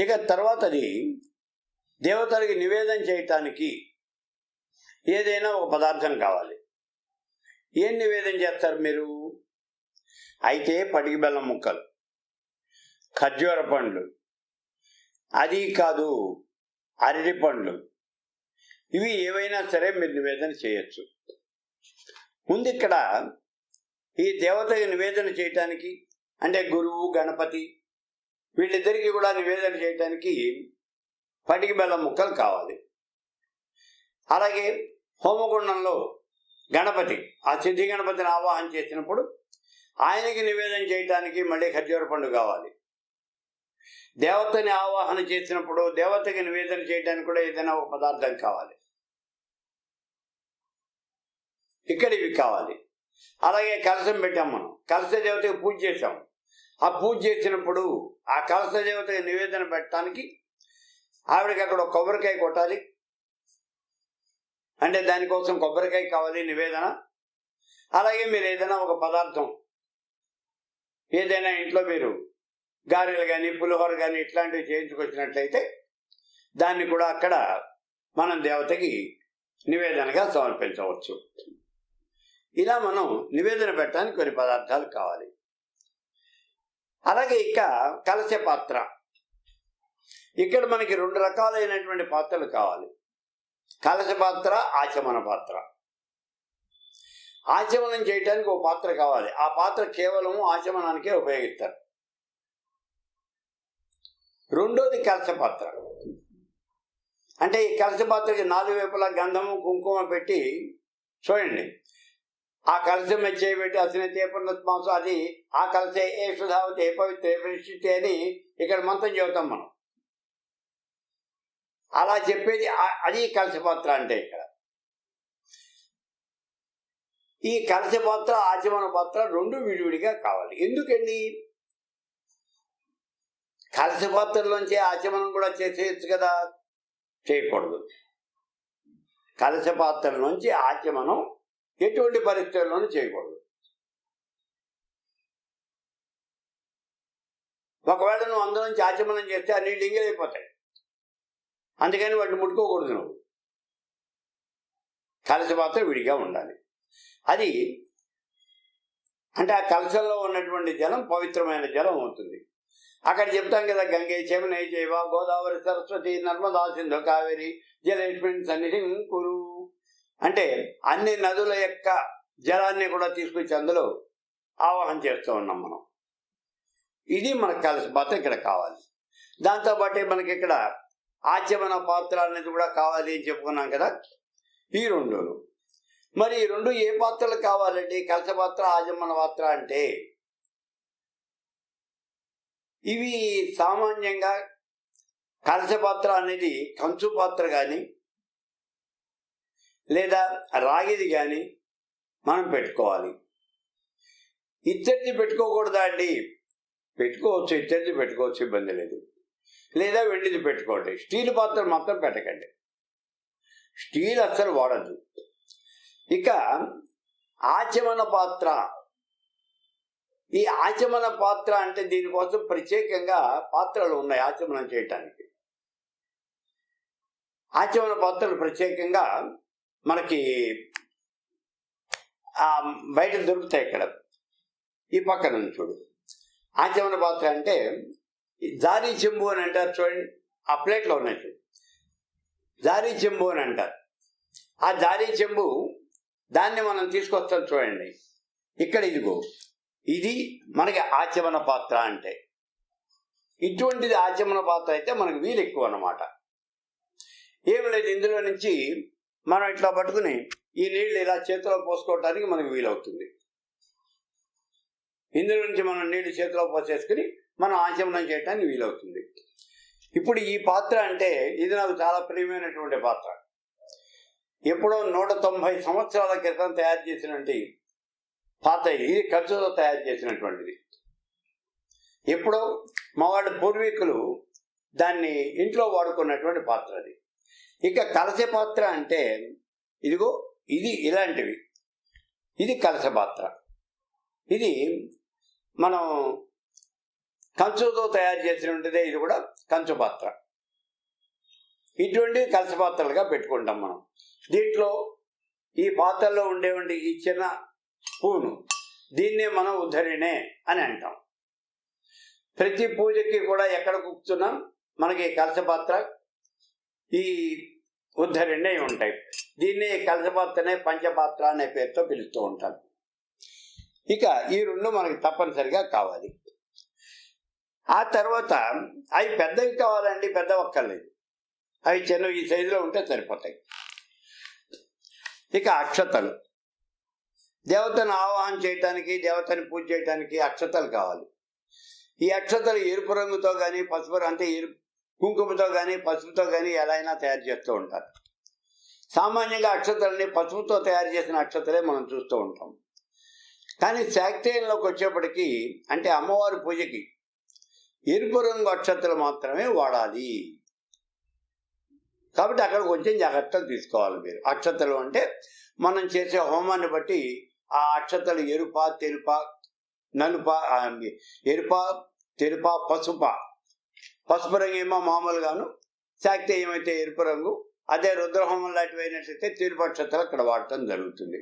ఇక తర్వాతది దేవతలకి నివేదన చేయటానికి ఏదైనా ఒక పదార్థం కావాలి. ఏం నివేదన చేస్తారు మీరు? అయితే పటికి బెల్లం ముక్కలు ఖర్జూర పండ్లు అది కాదు అరటి పండ్లు. ఇవి ఏవైనా సరే మీరు నివేదన చేయొచ్చు. ముందు ఇక్కడ ఈ దేవతకి నివేదన చేయటానికి అంటే గురువు గణపతి వీళ్ళిద్దరికీ కూడా నివేదన చేయటానికి పటికి బెల్లం ముక్కలు కావాలి. అలాగే హోమగుండంలో గణపతి ఆ సిద్ధి గణపతిని ఆవాహన చేసినప్పుడు ఆయనకి నివేదన చేయటానికి మళ్ళీ ఖర్జూర పండు కావాలి. దేవతని ఆవాహన చేసినప్పుడు దేవతకి నివేదన చేయడానికి కూడా ఏదైనా ఒక పదార్థం కావాలి. ఇక్కడ ఇవి కావాలి. అలాగే కలశం పెట్టాం మనం. కలశ దేవతకి పూజ చేసాం ఆ పూజ చేసినప్పుడు ఆ కలశ దేవతకి నివేదన పెట్టడానికి ఆవిడకి అక్కడ ఒక కొబ్బరికాయ కొట్టాలి. అంటే దానికోసం కొబ్బరికాయ కావాలి నివేదన. అలాగే మీరు ఏదైనా ఒక పదార్థం ఏదైనా ఇంట్లో మీరు గారెలు కానీ పులిహోర కానీ ఇట్లాంటివి చేయించుకొచ్చినట్లయితే దాన్ని కూడా అక్కడ మనం దేవతకి నివేదనగా సమర్పించవచ్చు. ఇలా మనం నివేదన పెట్టడానికి కొన్ని పదార్థాలు కావాలి. అలాగే ఇక కలశ పాత్ర. ఇక్కడ మనకి రెండు రకాలైనటువంటి పాత్రలు కావాలి. కలశ పాత్ర ఆచమన పాత్ర. ఆచమనం చేయడానికి ఒక పాత్ర కావాలి. ఆ పాత్ర కేవలము ఆచమనానికే ఉపయోగిస్తారు. రెండోది కలశ పాత్ర. అంటే ఈ కలశ పాత్రకి నాలుగు వైపులా గంధము కుంకుమ పెట్టి చూడండి. ఆ కలశం చేయబెట్టి అసలు తీపన్నత్మాంసం అది ఆ కలసే ఏ సుధావతి ఏ పవిత్ర ఏ పరిస్థితి అని ఇక్కడ మంత్రం చెబుతాం మనం. అలా చెప్పేది అది కలశ పాత్ర అంటే ఇక్కడ. ఈ కలశ పాత్ర ఆచమన పాత్ర రెండు విడివిడిగా కావాలి. ఎందుకండి? కలశ పాత్రలోంచి ఆచమనం కూడా చేసేయచ్చు కదా? చేయకూడదు. కలశ పాత్రల నుంచి ఆచమనం ఎటువంటి పరిస్థితుల్లోనూ చేయకూడదు. ఒకవేళ నువ్వు అందులోంచి ఆచమనం చేస్తే అన్ని డింగిలైపోతాయి అందుకని వాటిని ముట్టుకోకూడదు నువ్వు. కలశ పాత్ర విడిగా ఉండాలి. అది అంటే ఆ కలసల్లో ఉన్నటువంటి జలం పవిత్రమైన జలం అవుతుంది. అక్కడ చెప్తాం కదా గంగే చెమనే చేవ గోదావరి సరస్వతి నర్మదా సింధు కావేరి జలేష్మిన్ సన్నిధి కురు. అంటే అన్ని నదుల యొక్క జలాన్ని కూడా తీసుకొచ్చి అందులో ఆవాహన చేస్తూ ఉన్నాం మనం. ఇది మనకు కలిసి పాత్ర ఇక్కడ కావాలి. దాంతోపాటే మనకి ఇక్కడ ఆచమన పాత్ర అనేది కూడా కావాలి అని చెప్పుకున్నాం కదా. ఈ రెండును మరి ఈ రెండు ఏ పాత్రలు కావాలండి? కలస పాత్ర ఆచమన పాత్ర అంటే ఇవి సామాన్యంగా కలస పాత్ర అనేది కంచు పాత్ర కానీ లేదా రాగిది కానీ మనం పెట్టుకోవాలి. ఇత్తడిది పెట్టుకోకూడదా అండి పెట్టుకోవచ్చు ఇత్తడిది పెట్టుకోవచ్చు ఇబ్బంది లేదు. లేదా వెండిది పెట్టుకోండి. స్టీల్ పాత్రలు మాత్రం పెట్టకండి. స్టీల్ అస్సలు వాడద్దు. ఇక ఆచమన పాత్ర. ఈ ఆచమన పాత్ర అంటే దీనికోసం ప్రత్యేకంగా పాత్రలు ఉన్నాయి ఆచమనం చేయటానికి. ఆచమన పాత్రలు ప్రత్యేకంగా మనకి బయట దొరుకుతాయి ఇక్కడ. ఈ పక్కన చూడు. ఆచమన పాత్ర అంటే ఈ జారీ చెంబు అని అంటారు చూడండి. ఆ ప్లేట్లో ఉన్నాయి చూడు. జారీ చెంబు అని అంటారు. ఆ జారీ చెంబు దాన్ని మనం తీసుకొస్తాం చూడండి. ఇక్కడ ఇదిగో ఇది మనకి ఆచమన పాత్ర అంటే. ఇటువంటిది ఆచమన పాత్ర అయితే మనకు వీలు ఎక్కువ అన్నమాట. ఏమి లేదు ఇందులో నుంచి మనం ఇట్లా పట్టుకుని ఈ నీళ్ళు ఇలా చేతిలో పోసుకోవటానికి మనకు వీలవుతుంది. ఇందులో నుంచి మనం నీళ్ళు చేతిలో పోసేసుకుని మనం ఆచమనం చేయటానికి వీలవుతుంది. ఇప్పుడు ఈ పాత్ర అంటే ఇది నాకు చాలా ప్రియమైనటువంటి పాత్ర. ఎప్పుడో నూట తొంభై సంవత్సరాల క్రితం తయారు చేసినటువంటి పాత్ర ఇది ఇది ఖర్చుతో తయారు చేసినటువంటిది. ఎప్పుడో మా వాళ్ళ పూర్వీకులు దాన్ని ఇంట్లో వాడుకున్నటువంటి పాత్ర అది. ఇక కలస పాత్ర అంటే ఇదిగో ఇది ఇలాంటివి. ఇది కలస పాత్ర. ఇది మనం కంచుతో తయారు చేసినటువంటిదే ఇది కూడా కంచు పాత్ర. ఇటువంటి కలస పాత్రలుగా పెట్టుకుంటాం మనం. దీంట్లో ఈ పాత్రలో ఉండేవంటి ఈ చిన్న పూను. దీన్నే మనం ఉద్ధరిణే అని అంటాం. ప్రతి పూజకి కూడా ఎక్కడ కూర్చున్నాం? మనకి కలస పాత్ర ఈ ఉద్ధరిణే ఉంటాయి. దీన్ని కలసపాత్రనే పంచపాత్ర అనే పేరుతో పిలుస్తూ ఉంటారు. ఇక ఈ రెండు మనకి తప్పనిసరిగా కావాలి. ఆ తర్వాత అవి పెద్దవి కావాలండి పెద్ద ఒక్కర్లేదు. అవి చిన్న ఈ సైజులో ఉంటే సరిపోతాయి. ఇక అక్షతలు. దేవతను ఆవాహన చేయటానికి దేవతని పూజ చేయటానికి అక్షతలు కావాలి. ఈ అక్షతలు ఎరుపు రంగుతో కానీ పసుపు రంగు- అంటే ఎరుపు కుంకుమతో కానీ పసుపుతో కానీ ఎలా అయినా తయారు చేస్తూ ఉంటారు. సామాన్యంగా అక్షతలని పసుపుతో తయారు చేసిన అక్షతలే మనం చూస్తూ ఉంటాం. కానీ శాక్తేయంలోకి వచ్చేప్పటికీ అంటే అమ్మవారి పూజకి ఎరుపు రంగు అక్షతలు మాత్రమే వాడాలి. కాబట్టి అక్కడ కొంచెం జాగ్రత్తలు తీసుకోవాలి మీరు. అక్షతలు అంటే మనం చేసే హోమాన్ని బట్టి ఆ అక్షతలు ఎరుప తెలుప నలుప ఎరుప తెలుప పసుప పసుపు రంగు ఏమో మామూలుగాను శాక్తి ఏమైతే ఎరుపు రంగు అదే రుద్రహోమం లాంటివి అయినట్లయితే తెలుపు అక్కడ వాడటం జరుగుతుంది.